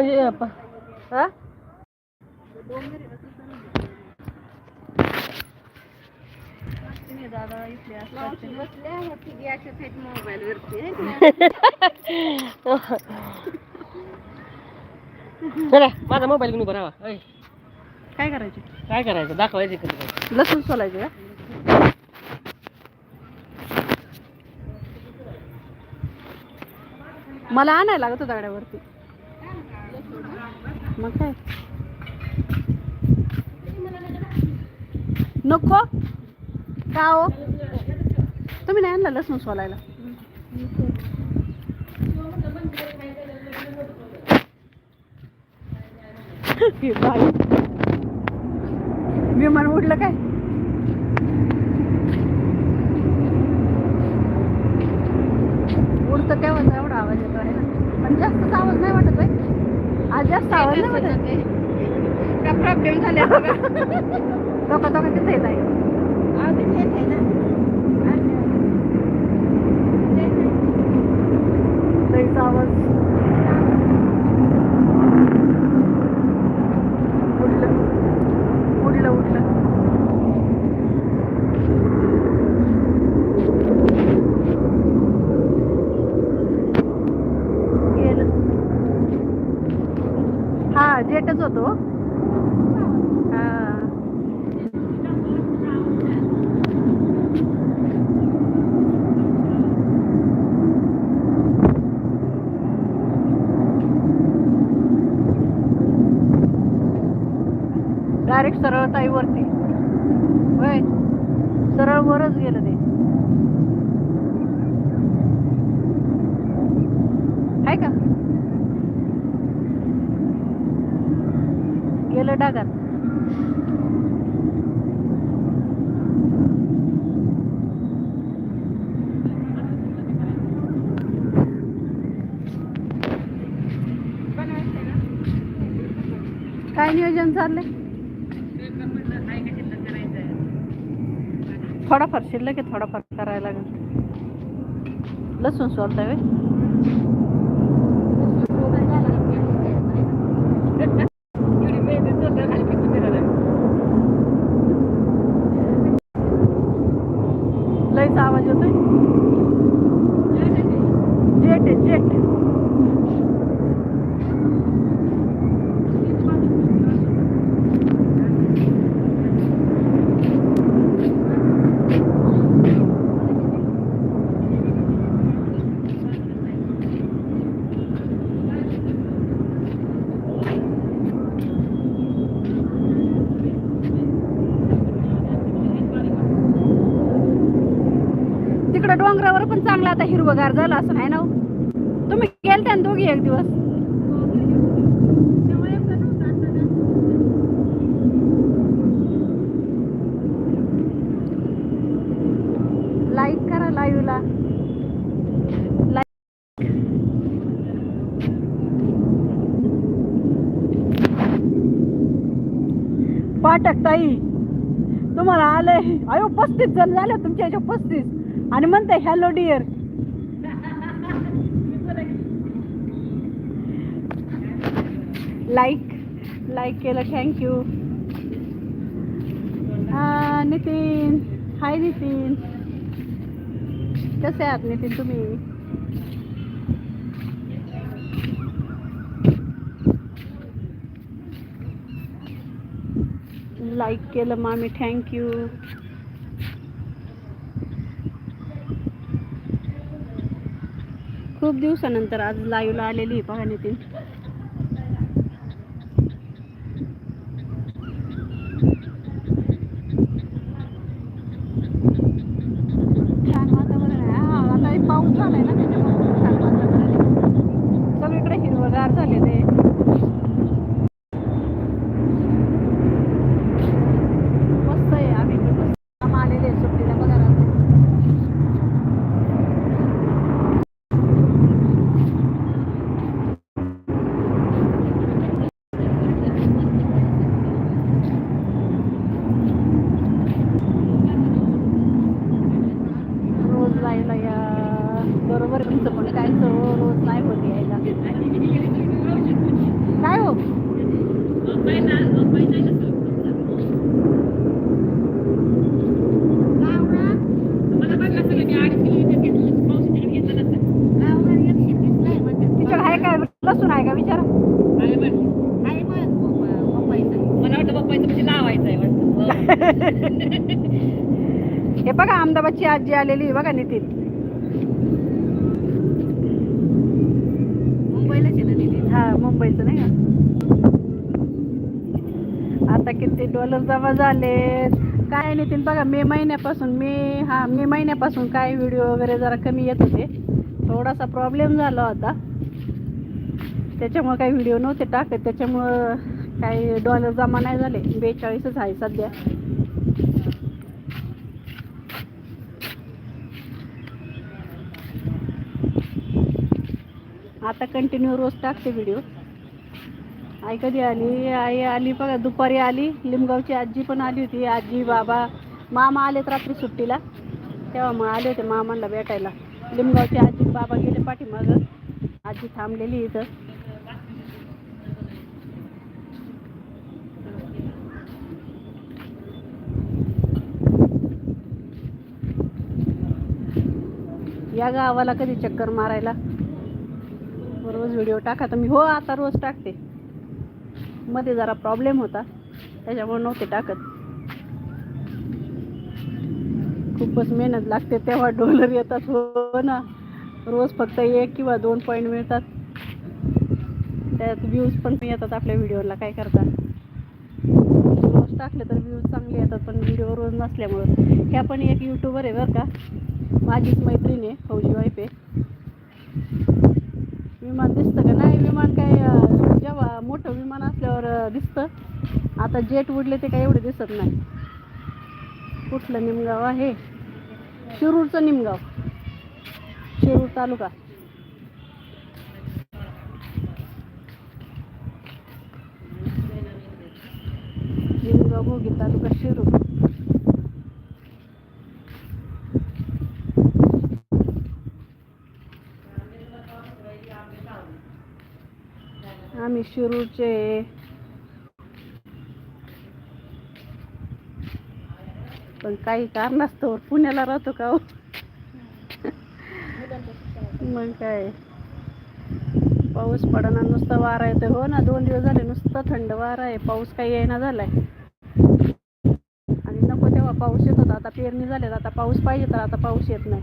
म्हणजे हा? माझा मोबाईल घेऊन बरावा काय करायचे? काय करायचं? दाखवायचं कधी लसूण सोलायचं का? मला आणायला लागत होता गाड्यावरती. मग काय? नको. का हो? तुम्ही नाही आणला लसूण सोलायला? विमान उडलं काय उडतं काय होतं एवढा आवाज येतो आहे ना पण जास्त आवाज नाही वाटत बाई आज जास्त आवाज नाही वाटत काय प्रॉब्लेम झाले दोघा दोघा तिथे येत आहे आवाज. उडलं उडलं उडलं गेलं. हा जेटच होतो हा डायरेक्ट सरळ ताईवरती होय सरळ वरच गेलं ते आहे का गेलं डागात काय नियोजन चाललंय? थोडाफार शिल्लक आहे थोडाफार करायला लागेल. लसूण सोलताय व्हय? लयच आवाज येतोय जेट आहे जेट तिकडे डोंगरावर पण चांगला आता हिरवगार झाला असं नाही ना हो? तुम्ही गेलते ना दोघी एक दिवस? लाईक करा लाईव्हला पाठक ताई तुम्हाला आलंय. अयो पस्तीस जण झाले तुमच्या याच्या पस्तीस. आणि म्हणते हॅलो डिअर लाईक लाईक केलं thank you uh, Nitin. Hi Nitin. कसे आहात नितीन तुम्ही? लाईक केलं मामी थँक्यू खूप दिवसानंतर आज लाईव्हला आलेली आहे बघा नितीन छान वातावरण आहे हा आता एक पाऊस झालाय ना त्याच्यामुळे खूप छान वातावरण आहे सगळीकडे हिरवगार झाले ते मस्त आहे आम्ही पण मस्त आम आलेले आहे सुट्टीला बघा रात्री हे बघा अहमदाबादची आजी आलेली आहे बघा नितीन. मुंबईलाच आहे ना दिदी हा मुंबईचं नाही का? आता किती डॉलर जमा झाले काय नितीन बघा मे महिन्यापासून मे हा मे महिन्यापासून काय व्हिडिओ वगैरे जरा कमी येत होते. थोडासा प्रॉब्लेम झाला होता. त्याच्यामुळे काही व्हिडिओ नव्हते टाकत. त्याच्यामुळं काही डॉलर जमा नाही झाले. बेचाळीसच आहे सध्या. आता कंटिन्यू रोज टाकते व्हिडिओ आई कधी आली? आई आली बघा दुपारी आली. लिमगावची आजी पण आली होती. आजी बाबा मामा आलेत रात्री सुट्टीला. तेव्हा मग आले होते मामांना भेटायला. लिमगावची आजी बाबा गेले पाठीमाग. आजी थांबलेली इथं. या गावाला कधी चक्कर मारायला? रोज व्हिडिओ टाका. तर मी हो आता रोज टाकते. मध्ये जरा प्रॉब्लेम होता. त्याच्यामुळे नव्हते टाकत. खूपच मेहनत लागते तेव्हा डॉलर येतात. हो ना. रोज फक्त एक किंवा दोन पॉईंट मिळतात. त्यात व्ह्यूज पण येतात आपल्या व्हिडिओला काय करता? रोज टाकले तर व्ह्यूज चांगले येतात पण व्हिडिओ रोज नसल्यामुळं. ह्या पण एक यूट्यूबर आहे बरं का. माझीच मैत्रीण आहे फौजी वाईफ आहे. विमान दिसतं का? नाही विमान काय जेव्हा मोठं विमान असल्यावर दिसतं. आता जेट उडले ते काय एवढे दिसत नाही. कुठलं निमगाव आहे? शिरूरचं निमगाव. शिरूर तालुका. निमगाव भोगी तालुका शिरूर. आम्ही पण काही कारणास्तव पुण्याला राहतो का हो? मग काय? पाऊस पडना नुसतं वारा येतो हो ना दोन दिवस झाले नुसतं थंड वारा आहे. पाऊस काही येईना झालाय. आणि नको तेव्हा पाऊस येत होता. आता पेरणी झाली आता पाऊस पाहिजे तर आता पाऊस येत नाही.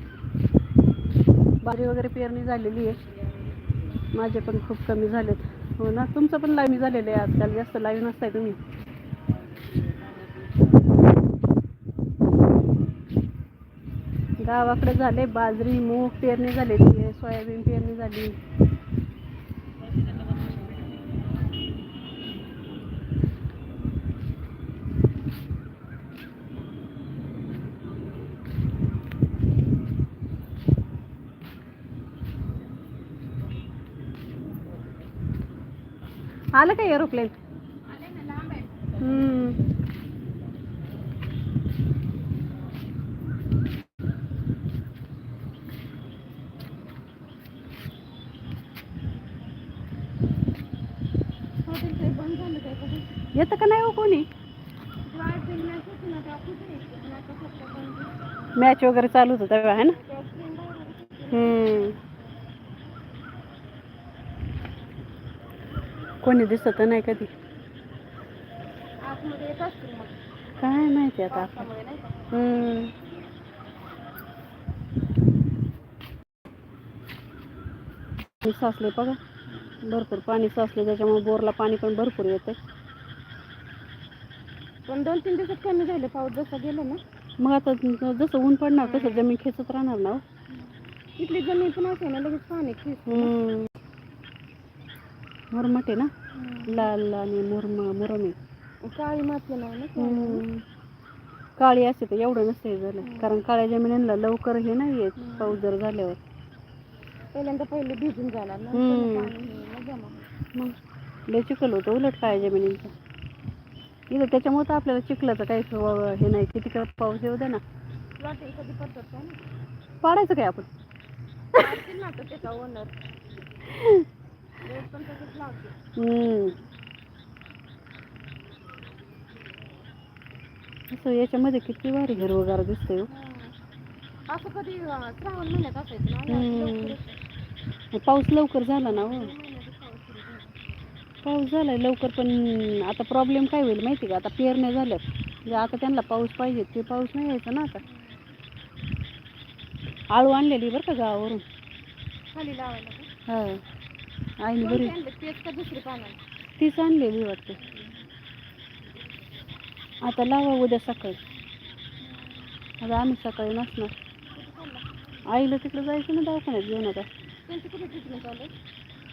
बारी वगैरे पेरणी झालेली आहे. माझे पण खूप कमी झालेत. हो ना तुमचं पण लाईव्ह झालेलं आहे आजकाल जास्त लाईव्ह नसताय तुम्ही. गावाकडे झाले बाजरी मूग पेरणी झालेली आहे सोयाबीन पेरणी झाली. आलं का एरोप्लेन येतं का नाही हो कोणी? मॅच वगैरे चालू होतं तेव्हा आहे ना? कोणी दिसत नाही कधी. काय माहिती आता आपण. साचले बघा. भरपूर पाणी साचले त्याच्यामुळे बोरला पाणी पण भरपूर येते पण दोन तीन दिवसात कमी झाले पाऊस जसा गेला ना. मग आता जसं ऊन पडणार तसं जमीन खेचत राहणार ना हो. इथली जमीन पण असे ना लगेच पाणी हम्म. मुरमट आहे ना? लाल आणि मुरम मुरमी काळी माती नाही ना. काळी असते तर एवढं नसतं झालं. कारण काळ्या जमिनीला लवकर हे नाही येत पाऊस जर झाल्यावर. पहिल्यांदा पहिले भिजून जाणार होणार. मग लय चिखल होतं उलट काळ्या जमिनीचं. इथं त्याच्यामुळे तर आपल्याला चिखलाचं काही व- हे नाही किती काळ पाऊस येऊ दे ना. पाडायचं काय आपण? असं याच्यामध्ये किती भारी हिरवगार दिसतंय हो. असं कधी श्रावण महिन्यात असायचं. पाऊस लवकर झाला ना हो. पाऊस झालाय लवकर पण आता प्रॉब्लेम काय होईल माहिती का? आता पेरण्या झाल्यात. म्हणजे आता त्यांना पाऊस पाहिजे ते पाऊस नाही यायचा ना आता. आळू आणलेली बरं का गावावरून? खाली लावायला आईने बरी? तेच आणलेली वाटते. आता लावा उद्या सकाळी. आता आम्ही सकाळी नसणार? आईला तिकडे जायचं ना दवाखान्यात घेऊन आता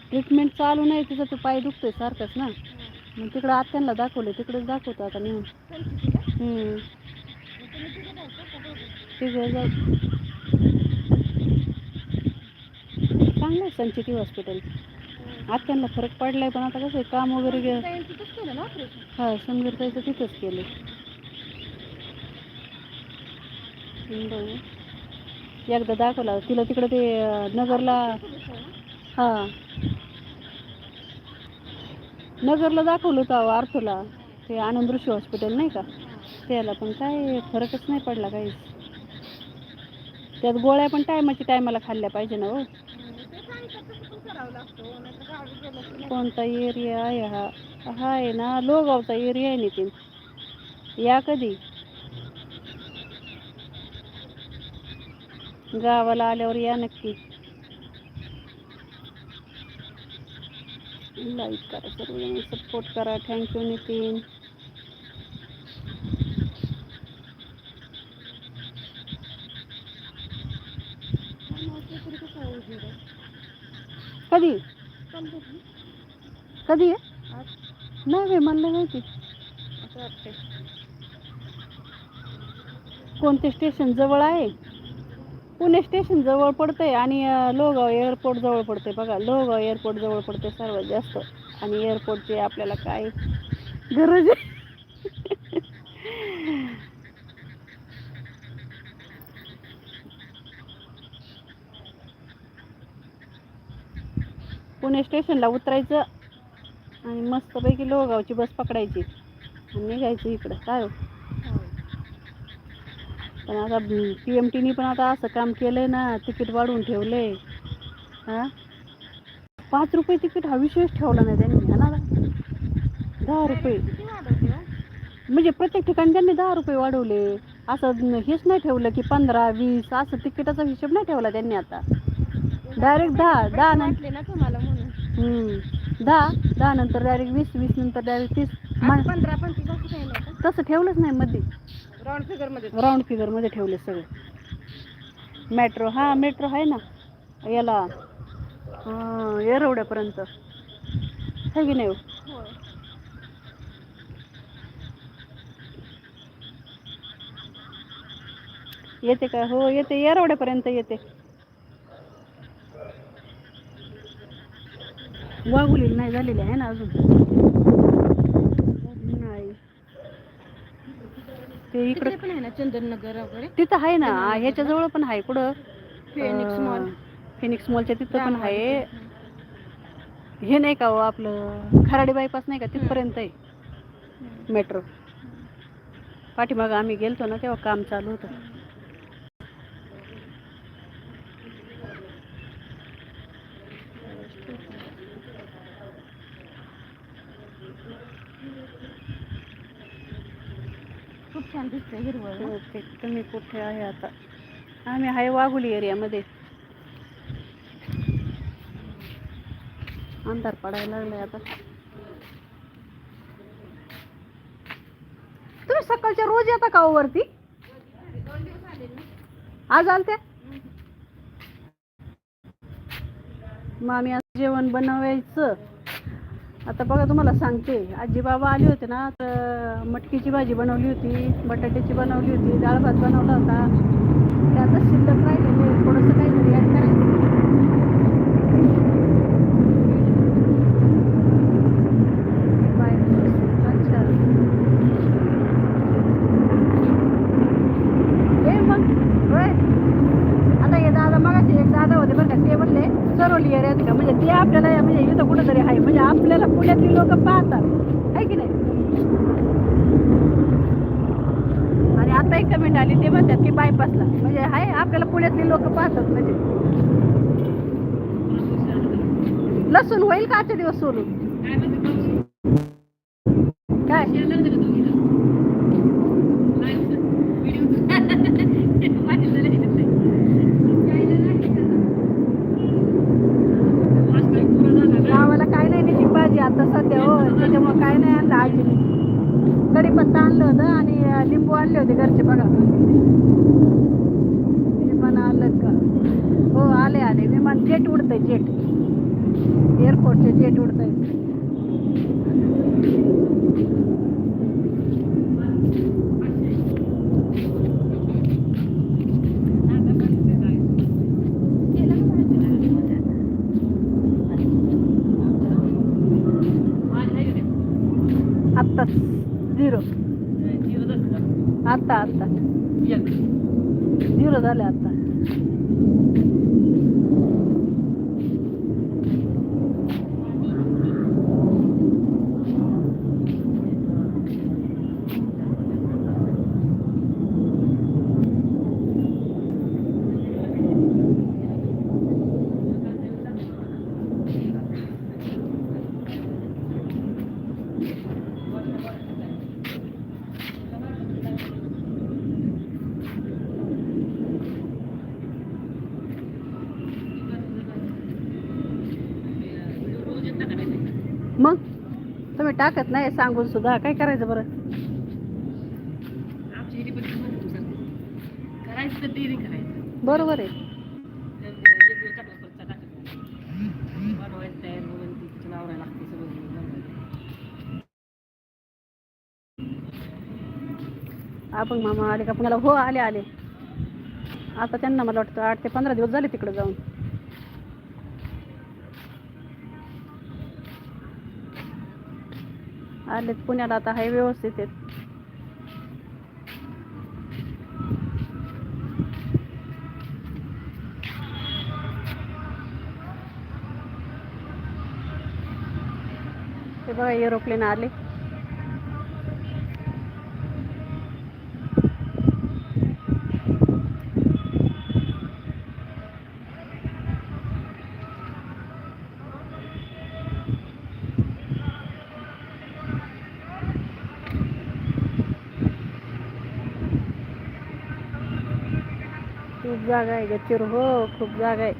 ट्रीटमेंट चालू नाही तिचं तो पाय दुखतोय सारखंच ना. मग तिकडं आत्यांना दाखवलं तिकडेच दाखवतो आता नेऊन? तिकडे जाऊ. चांगलं आहे संचिती हॉस्पिटल आत्यांना फरक पडलाय पण आता कसं आहे, काम वगैरे गे ताईनं तिथंच केलं ना ऑपरेशन हा समीर ताईचं तिथंच केलं. एकदा दाखवला तिला तिकडं ते नगरला हा. नगरला दाखवलं होतं आर्थोला. ते आनंद ऋषी हॉस्पिटल नाही का? त्याला पण काय फरकच नाही पडला काहीच. त्यात गोळ्या पण टायमाच्या टायमाला खाल्ल्या पाहिजे ना हो. कोणता एरिया हा हा? आहे ना, लोगावचा एरिया आहे नितीन. या कधी? गावाला आल्यावर या करा थैंक सपोर्ट करा. कधी आहे? नाही मला नाही माहिती. कोणते स्टेशन जवळ आहे? पुणे स्टेशन जवळ पडतंय आणि लोहगाव एअरपोर्ट जवळ पडते बघा लोहगाव एअरपोर्ट जवळ पडते सर्वात जास्त. आणि एअरपोर्टची आपल्याला काय गरज आहे? पुणे स्टेशनला उतरायचं. आणि मस्तपैकी लोहगावची बस पकडायची. आणि निघायचं इकडं. काय हो. पण आता पी एम टीनी पण आता असं काम केलंय ना तिकीट वाढवून ठेवलंय. हां? पाच रुपये तिकीट हा विशेष ठेवला नाही त्यांनी. हा ना? दहा रुपये? म्हणजे प्रत्येक ठिकाणी त्यांनी दहा रुपये वाढवले. असं हेच नाही ठेवलं की पंधरा वीस असं तिकिटाचा हिशोब नाही ठेवला त्यांनी आता. डायरेक्ट दहा दहा नंतर वाटले ना तुम्हाला म्हणून. हम्म. दहा दहा नंतर डायरेक्ट वीस वीस नंतर डायरेक्ट तीस. पंधरा पंचवीस असं काही नव्हतं तसं ठेवलंच नाही मध्ये राऊंड फिगरमध्ये राऊंड फिगरमध्ये ठेवले सगळे. मेट्रो हा मेट्रो आहे ना. याला अं, येरवड्यापर्यंत. आहे की नाही हो? होय. येते का? हो येते. येरवड्यापर्यंत येते. वाघुली नाही झालेली आहे ना अजून. नाही. ते इकडं तिकडे पण आहे ना चंदननगर वगैरे? तिथं आहे ना ह्याच्या जवळ पण आहे कुठं? फिनिक्स मॉल अं, फिनिक्स मॉलच्या तिथं पण आहे. हे नाही का हो आपलं खराडी बायपास नाही का? तिथपर्यंत आहे. मेट्रो. पाठीमागं आम्ही गेलतो ना तेव्हा काम चालू होतं खूप छान हिरवळ ओके तुम्ही कुठे आहे आता? आम्ही आहे वाघुली एरियामध्ये. अंधार पडायला लागलाय आता. तुम्ही सकाळच्या रोज येता का हो वरती? आज आलत्या? मग आम्ही आज जेवण बनवायचं. आता बघा तुम्हाला सांगते. आजी बाबा आले होते ना तर मटकीची भाजी बनवली होती बटाट्याची बनवली होती डाळ भात बनवला होता. ते आता शिल्लक राहिलेले थोडंसं काहीतरी ॲड करायचं. बाय अच्छा मग आता हे दादा मगाशी एक दादा होते बरं का ते म्हणले सरोली एरियात का? म्हणजे ते आपल्याला म्हणजे इथं कुठंतरी आहे म्हणजे आपल्याला पुण्यातली लोक पाहतात. आहे की नाही? आणि आता एक कमेंट आली ते म्हणतात की बायपासला म्हणजे आहे आपल्याला पुण्यातली लोक पाहतात म्हणजे. लसूण होईल का आजच्या दिवस सोडून काय आजीने कढीपत्ता आणलं होतं आणि अं, लिंबू आणले होते घरचे बघा विमान आलं का हो आले आले विमान जेट उडतंय जेट एअरपोर्टचे जेट उडत आहेत आत्ताच झिरो. आत्ता आत्ता. झिरो झाले आत्ता मग तुम्ही टाकत नाही सांगून सुद्धा. काय करायचं बरं? करायचं तर डेअरिंग करायचं. बरोबर आहे. तर एक दिवस टाकला परत टाकत नाही. बनवायचं तयार वगैरे ते तिथून आवरायला लागते सगळं आपण मामा आले का? पुण्याला हो आले आले. आता त्यांना मला वाटतं आठ ते पंधरा दिवस झाले तिकडे जाऊन. आलेत पुण्याला आता हाय व्यवस्थित आहेत. ते बघा एरोप्लेन आले. खूप जागा आहे गच्चीवर हो खूप जागा आहे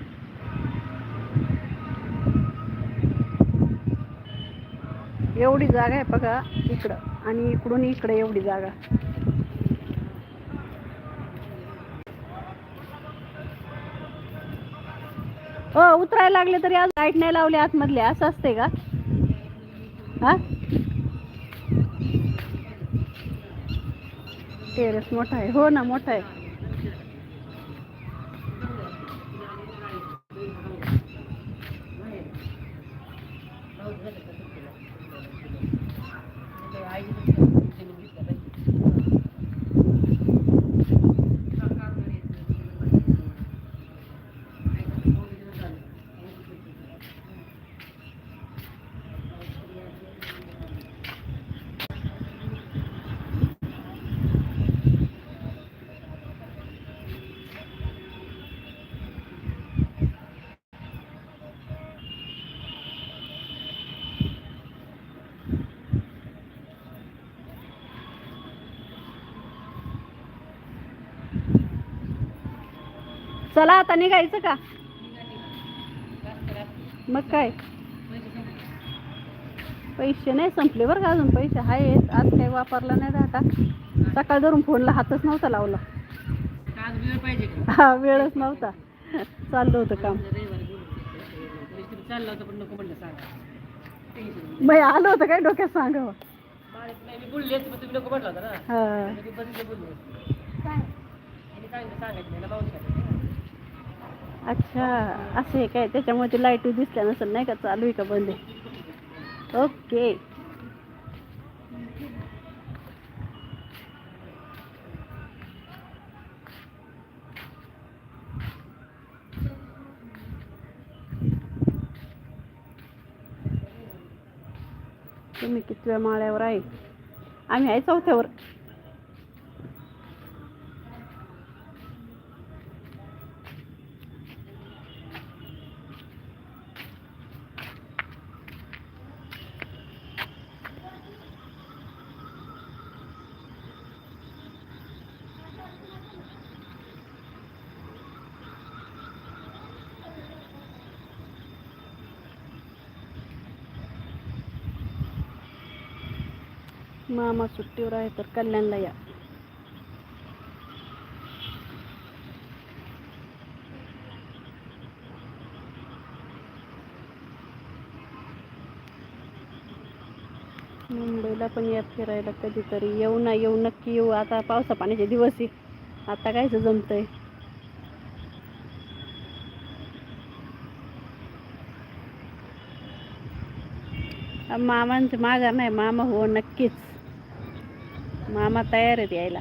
एवढी जागा आहे बघा इकडं आणि इकडून इकडे एवढी जागा. हो उतरायला लागले तरी आज लाइट नाही लावली आतमधले. असं असते का? हा? टेरेस मोठा आहे हो ना मोठा आहे चला आता निघायचं का? मग काय? पैसे नाही संपले बरं का अजून पैसे आहेत. आज काही वापरला नाही डाटा सकाळ धरून फोनला हातच नव्हता लावला. हा वेळच नव्हता. चाललं होतं काम. रविवारी चाललं होतं आलं होतं काय डोक्यात सांगावं? बोलले असते हा अच्छा असं आहे काय? त्याच्यामुळे ते लाइट दिसल्या नसेल नाही का? चालू आहे का बंद आहे? ओके. तुम्ही कितव्या माळ्यावर आहे? आम्ही आहे चौथ्यावर. मामा सुट्टीवर आहे तर कल्याणला या. मुंबईला पण या फिरायला कधीतरी येऊ ना येऊ नक्की येऊ. आता पावसा पाण्याचे दिवस आहे. आता कायच जमतंय. मामांचं माघार नाही मामा हो नक्कीच. मामा तयार आहेत यायला.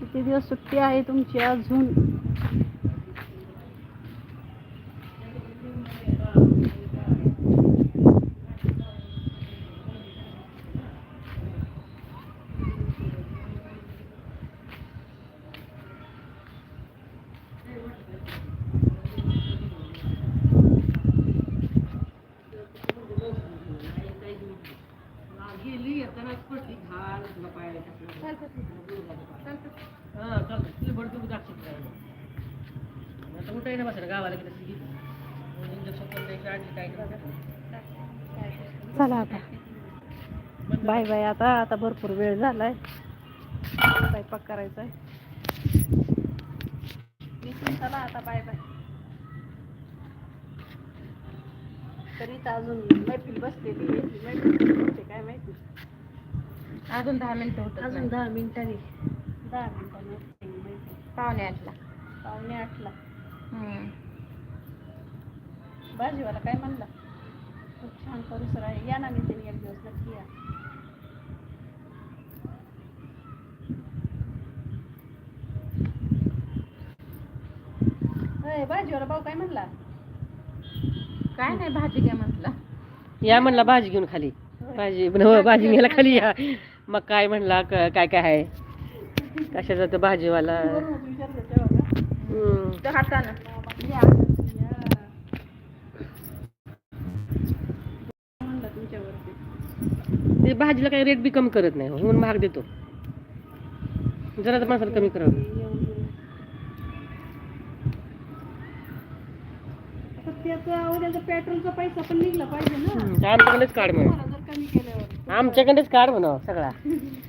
किती दिवस सुट्टी आहे तुमची अजून गेली येताना पडली घाल तुला पायाला टाकलं. हा चालतं तिला भरपूर दाखवत आता उठाय ना बसायला गावाला गेलं की इंजेक्शन पण द्यायची आधी काय करायचं चला आता. बाय बाय आता आता भरपूर वेळ झालाय. स्वयंपाक करायचा चला आता बाय बाय. तरी तर अजून मैफिल बसलेली मैफिल काय माहिती? अजून दहा मिनिटं होत अजून दहा मिनिटांनी. दहा मिनिटांनी पावणे आठला. पावणे आठला. भाजीवाला काय म्हणला? खूप छान परिसर आहे. या ना नितीन एक दिवस नक्की या. भाजीवाला भाऊ काय म्हणला? काय नाही भाजी काय म्हटलं. या म्हणला भाजी घेऊन खाली. भाजी हो भाजी घ्यायला खाली या. मग काय म्हणला क- काय काय आहे? कशाचा तो भाजीवाला? वरूनच विचारलं तेव्हा का? हम्म. तो भाजीला काही रेट बी कमी करत नाही हो, म्हणून महाग देतो. जरा तर माणसाला कमी करावं. पेट्रोलचा पैसा पण निघला पाहिजे ना. आमच्याकडेच काढ म्हणा. तुम्हाला जर कमी केल्यावर. आमच्याकडेच काढ म्हणा सगळा.